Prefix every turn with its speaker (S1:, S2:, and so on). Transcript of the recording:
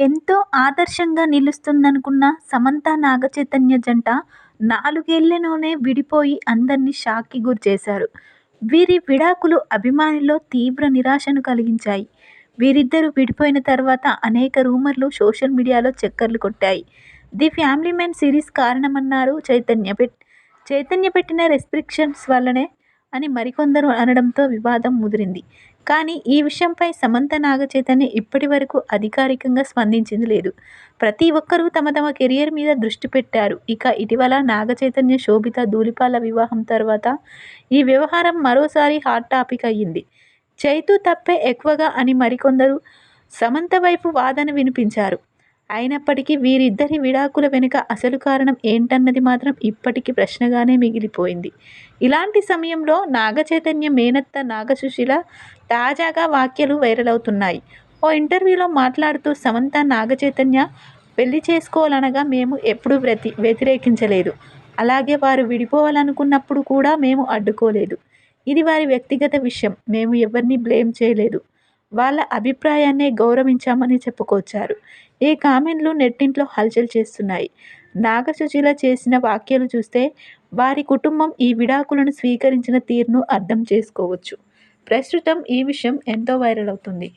S1: ఎంతో ఆదర్శంగా నిలుస్తుందనుకున్న సమంత నాగచైతన్య జంట నాలుగేళ్ళలోనే విడిపోయి అందరినీ షాక్కి గురిచేశారు. వీరి విడాకులు అభిమానుల్లో తీవ్ర నిరాశను కలిగించాయి. వీరిద్దరూ విడిపోయిన తర్వాత అనేక రూమర్లు సోషల్ మీడియాలో చక్కర్లు కొట్టాయి. 'ది ఫ్యామిలీ మ్యాన్ సిరీస్ కారణమన్నారు చైతన్య. పెట్ చైతన్య పెట్టిన రెస్ట్రిక్షన్స్ వల్లనే అని మరికొందరు అనడంతో వివాదం ముదిరింది. కానీ ఈ విషయంపై సమంత నాగచైతన్య ఇప్పటి వరకు అధికారికంగా స్పందించింది లేదు. ప్రతి ఒక్కరూ తమ తమ కెరియర్ మీద దృష్టి పెట్టారు. ఇక ఇటీవల నాగచైతన్య, శోభిత ధూళిపాల వివాహం తర్వాత ఈ వ్యవహారం మరోసారి హాట్ టాపిక్ అయ్యింది. చైతు తప్పే ఎక్కువగా అని మరికొందరు సమంత వైపు వాదన వినిపించారు. అయినప్పటికీ వీరిద్దరి విడాకుల వెనుక అసలు కారణం ఏంటన్నది మాత్రం ఇప్పటికీ ప్రశ్నగానే మిగిలిపోయింది. ఇలాంటి సమయంలో నాగచైతన్య మేనత్త నాగసుశీల తాజాగా వాక్యలు వైరల్ అవుతున్నాయి ఓ ఇంటర్వ్యూలో మాట్లాడుతూ సమంత, నాగచైతన్య పెళ్ళి చేసుకోవాలనగా మేము ఎప్పుడూ వ్యతిరేకించలేదు. అలాగే వారు విడిపోవాలనుకున్నప్పుడు కూడా మేము అడ్డుకోలేదు. ఇది వారి వ్యక్తిగత విషయం. మేము ఎవరిని బ్లేమ్ చేయలేదు. వాళ్ళ అభిప్రాయాన్నే గౌరవించామని చెప్పుకొచ్చారు. ఈ కామెంట్లు నెట్టింట్లో హల్చల్ చేస్తున్నాయి. నాగసుశీల చేసిన వ్యాఖ్యలు చూస్తే వారి కుటుంబం ఈ విడాకులను స్వీకరించిన తీరును అర్థం చేసుకోవచ్చు. ప్రస్తుతం ఈ విషయం ఎంతో వైరల్ అవుతుంది